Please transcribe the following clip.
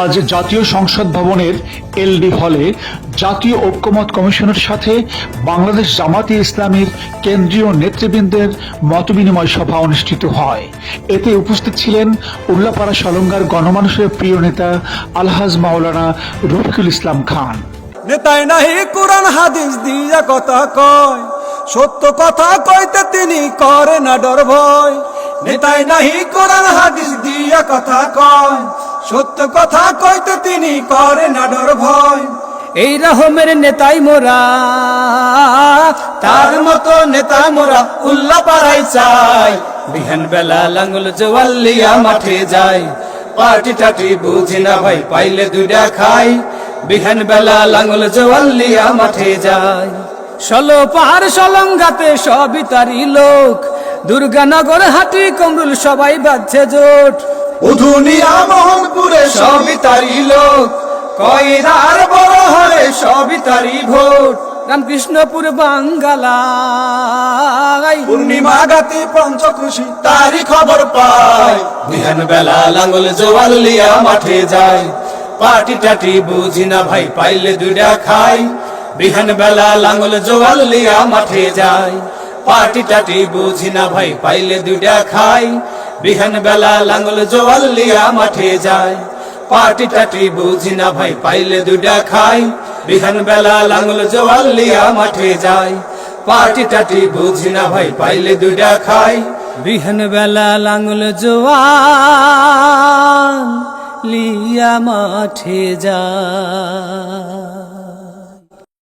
আজ জাতীয় সংসদ ভবনের এলডি হলে জাতীয় ঐক্যমত কমিশনের সাথে বাংলাদেশ জামাতি ইসলামীর কেন্দ্রীয় নেতৃবৃন্দের মতবিনিময় সভা অনুষ্ঠিত হয়। এতে উপস্থিত ছিলেন উল্লাপাড়া সলঙ্গার গণমানুষের প্রিয় নেতা আলহাজ মাওলানা রফিকুল ইসলাম খান। নেতাই নাহি কোরআন, হাদিস দিয়া কথা কয়। সত্য কথা কইতে তিনি করে না ডর ভয়। নেতাই নাহি কোরআন, হাদিস দিয়া কথা কয়। সত্য কথা কইতে তিনি করে না ডর ভয়। এই রহমের নেতাই মোরা, তার মতো নেতা মোরা উল্লা পাড়াই চাই। বিহান বেলা লাঙ্গল জোয়াল্লিয়া মাঠে যায় পার্টি টাটি বুঝি না ভাই, পাইলে দুইটা খাই। বিহান বেলা লাঙ্গল জোয়াল্লিয়া মাঠে যায় ষোলো পাহাড় সলঙ্গাতে সবই তারি লোক। দুর্গানগর হাটি কমরুল সবাই বাজছে জোট। উধুনিয়া মোহনপুরে সবই তারি লোক। কয়রার বড় হরে সবই তারি ভোট। রামকৃষ্ণপুর বাঙ্গালাই পূর্ণিমা গাতি পঞ্চকুশি তারি খবর পায় বিহান বেলা লাঙ্গল জোয়ালিয়া মাঠে যায়। পাটি টাটি বুঝি না ভাই পাইলে দুইটা খাই। বিহান বেলা লাঙ্গল জোয়ালিয়া মাঠে যায়। পাটি টাটি বুঝি না ভাই পাইলে দুইটা খাই। বিহান বেলা লাঙ্গল জোয়ালিয়া মাঠে যায়। পাটি টাটি বুঝি না ভাই, পাইলে দুটা খাই। বিহান বেলা লাঙ্গল জোয়ালিয়া মাঠে যায়। পাটি টাটি বুঝি না ভাই, পাইলে দুটা খাই। বিহান বেলা লাঙ্গল জোয়াল লিয়া মাঠে যায়।